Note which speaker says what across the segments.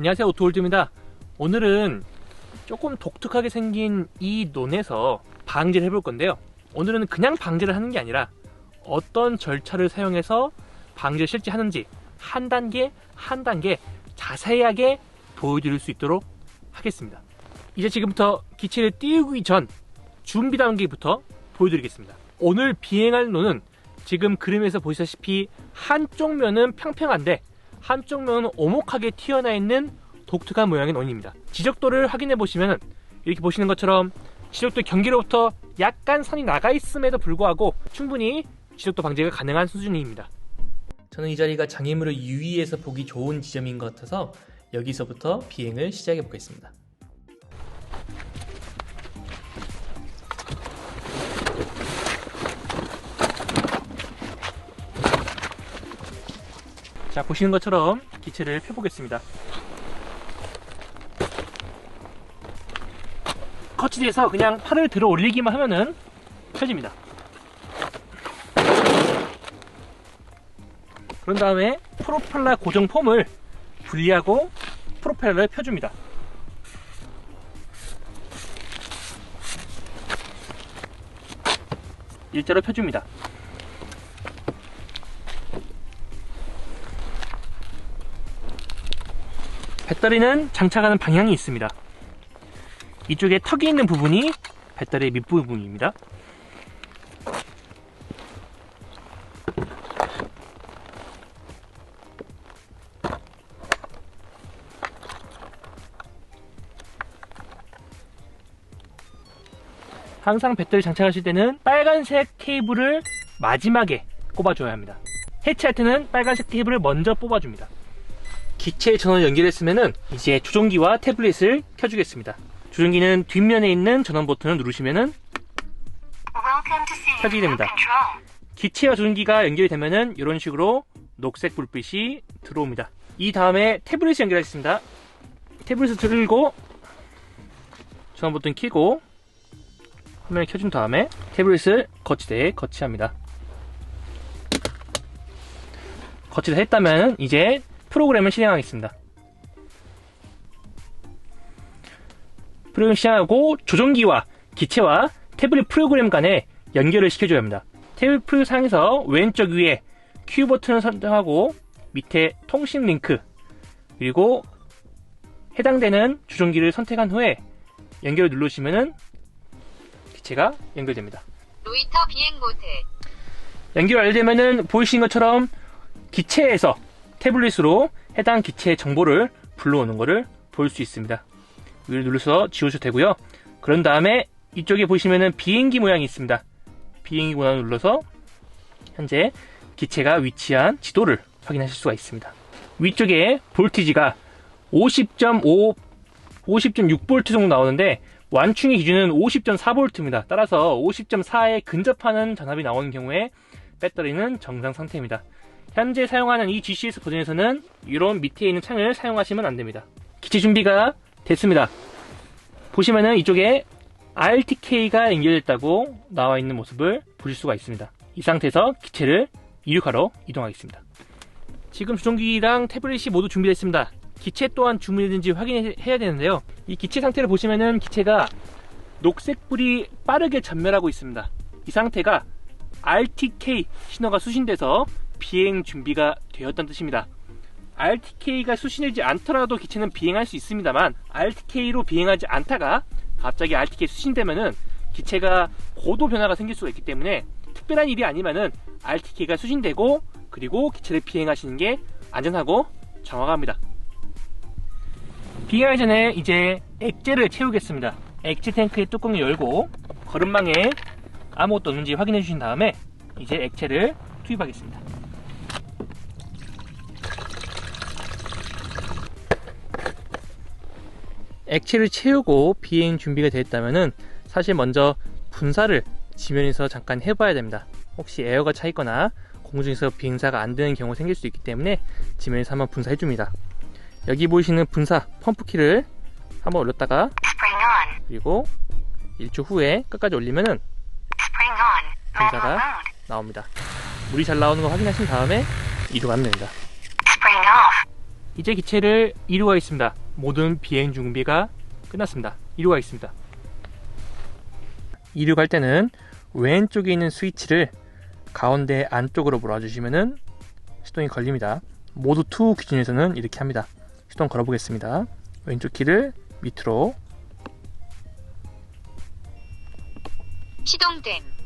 Speaker 1: 안녕하세요. 오토홀드입니다. 오늘은 조금 독특하게 생긴 이 논에서 방지를 해볼 건데요. 오늘은 그냥 방지를 하는 게 아니라 어떤 절차를 사용해서 방지를 실제 하는지 한 단계 한 단계 자세하게 보여드릴 수 있도록 하겠습니다. 이제 지금부터 기체를 띄우기 전 준비 단계부터 보여드리겠습니다. 오늘 비행할 논은 지금 그림에서 보시다시피 한쪽 면은 평평한데 한쪽 면은 오목하게 튀어나 있는 독특한 모양의 논입니다. 지적도를 확인해 보시면 이렇게 보시는 것처럼 지적도 경계로부터 약간 선이 나가 있음에도 불구하고 충분히 지적도 방지가 가능한 수준입니다. 저는 이 자리가 장애물을 유의해서 보기 좋은 지점인 것 같아서 여기서부터 비행을 시작해 보겠습니다. 자 보시는 것처럼 기체를 펴보겠습니다. 거치대에서 그냥 팔을 들어 올리기만 하면은 펴집니다. 그런 다음에 프로펠러 고정 폼을 분리하고 프로펠러를 펴줍니다. 일자로 펴줍니다 배터리는 장착하는 방향이 있습니다. 이쪽에 턱이 있는 부분이 배터리 밑부분입니다. 항상 배터리 장착하실 때는 빨간색 케이블을 마지막에 꼽아줘야 합니다. 해체할 때는 빨간색 케이블을 먼저 뽑아줍니다. 기체 전원 연결했으면 이제 조종기와 태블릿을 켜주겠습니다. 조종기는 뒷면에 있는 전원 버튼을 누르시면 켜지게 됩니다. 기체와 조종기가 연결이 되면 이런 식으로 녹색 불빛이 들어옵니다. 이 다음에 태블릿을 연결하겠습니다. 태블릿을 들고 전원 버튼 켜고 화면을 켜준 다음에 태블릿을 거치대에 거치합니다. 거치대 했다면 이제 프로그램을 실행하겠습니다. 프로그램 시작하고 조종기와 기체와 태블릿 프로그램 간에 연결을 시켜줘야 합니다. 태블릿 프로그램 상에서 왼쪽 위에 Q 버튼을 선택하고 밑에 통신 링크 그리고 해당되는 조종기를 선택한 후에 연결을 누르시면 기체가 연결됩니다.
Speaker 2: 로이터 비행 모드
Speaker 1: 연결 완료되면 보이시는 것처럼 기체에서 태블릿으로 해당 기체의 정보를 불러오는 것을 볼 수 있습니다. 위를 눌러서 지우셔도 되고요. 그런 다음에 이쪽에 보시면은 비행기 모양이 있습니다. 비행기 모양을 눌러서 현재 기체가 위치한 지도를 확인하실 수가 있습니다. 위쪽에 볼티지가 50.5, 50.6V 정도 나오는데 완충의 기준은 50.4V입니다. 따라서 50.4에 근접하는 전압이 나오는 경우에 배터리는 정상 상태입니다. 현재 사용하는 이 GCS 버전에서는 이런 밑에 있는 창을 사용하시면 안됩니다. 기체 준비가 됐습니다. 보시면은 이쪽에 RTK가 연결됐다고 나와 있는 모습을 보실 수가 있습니다. 이 상태에서 기체를 이륙하러 이동하겠습니다. 지금 조종기랑 태블릿이 모두 준비됐습니다. 기체 또한 주문했는지 확인해야 되는데요. 이 기체 상태를 보시면은 기체가 녹색불이 빠르게 전멸하고 있습니다. 이 상태가 RTK 신호가 수신돼서 비행 준비가 되었다는 뜻입니다. RTK가 수신되지 않더라도 기체는 비행할 수 있습니다만 RTK로 비행하지 않다가 갑자기 RTK 수신되면은 기체가 고도 변화가 생길 수가 있기 때문에 특별한 일이 아니면은 RTK가 수신되고 그리고 기체를 비행하시는 게 안전하고 정확합니다. 비행하기 전에 이제 액체를 채우겠습니다. 액체 탱크의 뚜껑을 열고 거름망에 아무것도 없는지 확인해 주신 다음에 이제 액체를 투입하겠습니다. 액체를 채우고 비행 준비가 되었다면 사실 먼저 분사를 지면에서 잠깐 해봐야 됩니다. 혹시 에어가 차 있거나 공중에서 비행사가 안 되는 경우 생길 수 있기 때문에 지면에서 한번 분사해 줍니다. 여기 보이시는 분사 펌프키를 한번 올렸다가 그리고 1초 후에 끝까지 올리면은 분사가 나옵니다. 물이 잘 나오는 거 확인하신 다음에 이동하면 됩니다. 이제 기체를 이루가겠습니다. 모든 비행 준비가 끝났습니다. 이루가겠습니다. 이륙할 때는 왼쪽에 있는 스위치를 가운데 안쪽으로 몰아주시면은 시동이 걸립니다. 모두 2 기준에서는 이렇게 합니다. 시동 걸어보겠습니다. 왼쪽 키를 밑으로
Speaker 2: 시동됨.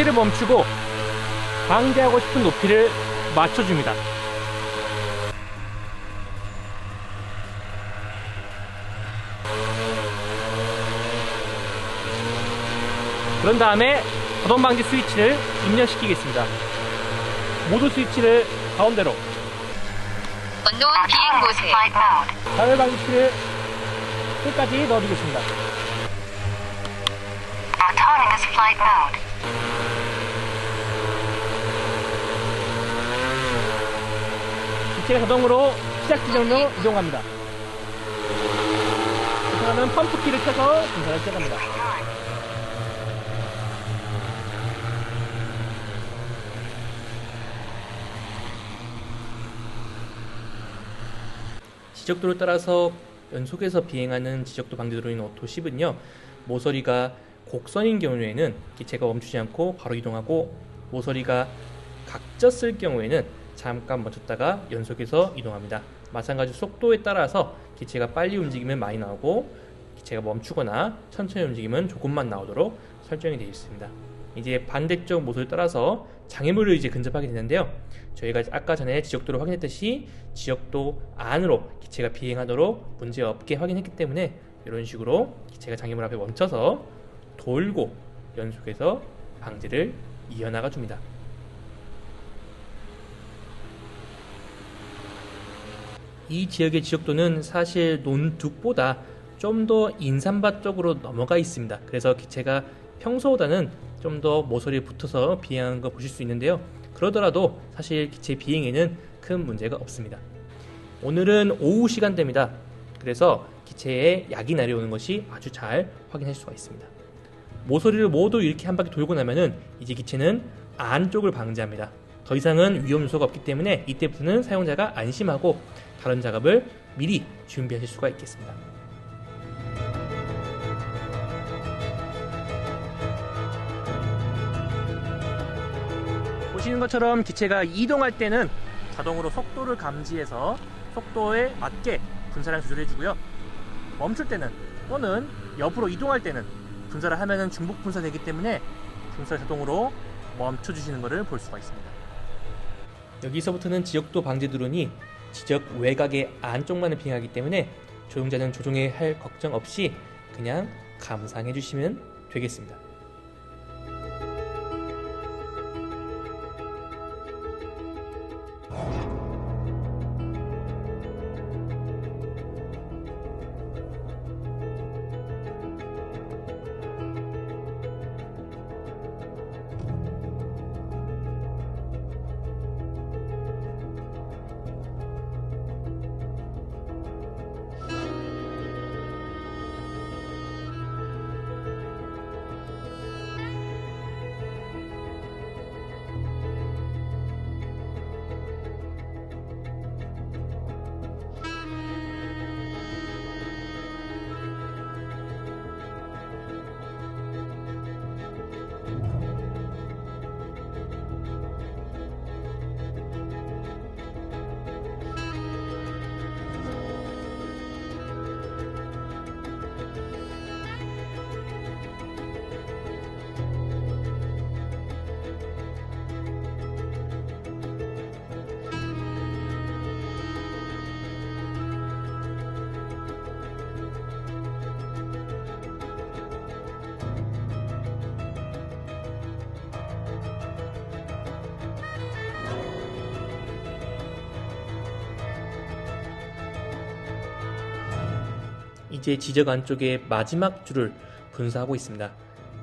Speaker 1: 기체를 멈추고 방대하고 싶은 높이를 맞춰줍니다. 그런 다음에 자동 방지 스위치를 입력시키겠습니다. 모두 스위치를 가운데로
Speaker 2: 언노운 비행 모세.
Speaker 1: 자율 방지키를 끝까지 넣어주겠습니다.
Speaker 2: Autonomous flight mode.
Speaker 1: 기체가 자동으로 시작 지점으로 이동합니다. 그러면 펌프키를 켜서 분사를 시작합니다. 지적도를 따라서 연속해서 비행하는 지적도 방지 드론인 오토 10은요 모서리가 곡선인 경우에는 기체가 멈추지 않고 바로 이동하고 모서리가 각졌을 경우에는 잠깐 멈췄다가 연속해서 이동합니다. 마찬가지로 속도에 따라서 기체가 빨리 움직이면 많이 나오고 기체가 멈추거나 천천히 움직이면 조금만 나오도록 설정이 되어 있습니다. 이제 반대쪽 모습을 따라서 장애물을 이제 근접하게 되는데요. 저희가 아까 전에 지적도를 확인했듯이 지적도 안으로 기체가 비행하도록 문제 없게 확인했기 때문에 이런 식으로 기체가 장애물 앞에 멈춰서 돌고 연속해서 방지를 이어나가 줍니다. 이 지역의 지역도는 사실 논둑보다 좀 더 인삼밭 쪽으로 넘어가 있습니다. 그래서 기체가 평소보다는 좀 더 모서리에 붙어서 비행하는 거 보실 수 있는데요. 그러더라도 사실 기체 비행에는 큰 문제가 없습니다. 오늘은 오후 시간대입니다. 그래서 기체에 약이 내려오는 것이 아주 잘 확인할 수가 있습니다. 모서리를 모두 이렇게 한 바퀴 돌고 나면은 이제 기체는 안쪽을 방지합니다. 더 이상은 위험 요소가 없기 때문에 이때부터는 사용자가 안심하고 다른 작업을 미리 준비하실 수가 있겠습니다. 보시는 것처럼 기체가 이동할 때는 자동으로 속도를 감지해서 속도에 맞게 분사량 조절해 주고요. 멈출 때는 또는 옆으로 이동할 때는 분사를 하면은 중복 분사되기 때문에 분사 자동으로 멈춰 주시는 것을 볼 수가 있습니다. 여기서부터는 지역도 방지 드론이 지적 외곽의 안쪽만을 비행하기 때문에 조종자는 조종에 할 걱정 없이 그냥 감상해 주시면 되겠습니다. 이제 지적 안쪽에 마지막 줄을 분사하고 있습니다.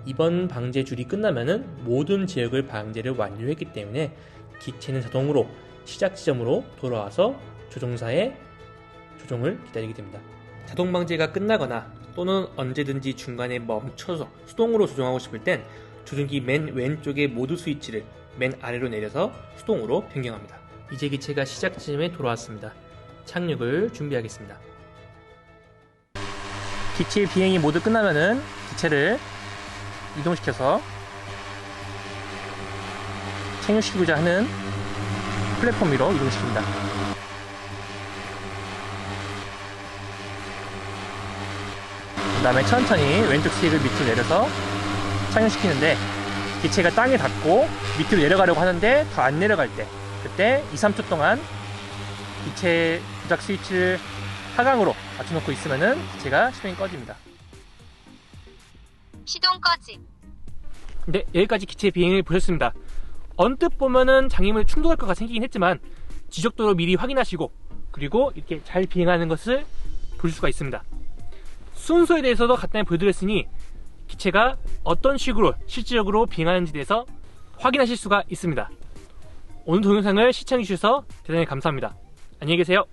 Speaker 1: 이번 방제 줄이 끝나면은 모든 지역을 방제를 완료했기 때문에 기체는 자동으로 시작 지점으로 돌아와서 조종사의 조종을 기다리게 됩니다. 자동 방제가 끝나거나 또는 언제든지 중간에 멈춰서 수동으로 조종하고 싶을 땐 조종기 맨 왼쪽의 모드 스위치를 맨 아래로 내려서 수동으로 변경합니다. 이제 기체가 시작 지점에 돌아왔습니다. 착륙을 준비하겠습니다. 기체 비행이 모두 끝나면은 기체를 이동시켜서 착륙시키고자 하는 플랫폼 위로 이동시킵니다. 그 다음에 천천히 왼쪽 스틱을 밑으로 내려서 착륙시키는데 기체가 땅에 닿고 밑으로 내려가려고 하는데 더 안 내려갈 때 그때 2, 3초 동안 기체 조작 스위치를 하강으로 맞춰놓고 있으면은 기체가 시동이 꺼집니다.
Speaker 2: 시동 꺼짐.
Speaker 1: 네, 여기까지 기체 비행을 보셨습니다. 언뜻 보면은 장애물 충돌할 것가 생기긴 했지만 지적도로 미리 확인하시고 그리고 이렇게 잘 비행하는 것을 볼 수가 있습니다. 순서에 대해서도 간단히 보여드렸으니 기체가 어떤 식으로 실질적으로 비행하는지 대해서 확인하실 수가 있습니다. 오늘 동영상을 시청해주셔서 대단히 감사합니다. 안녕히 계세요.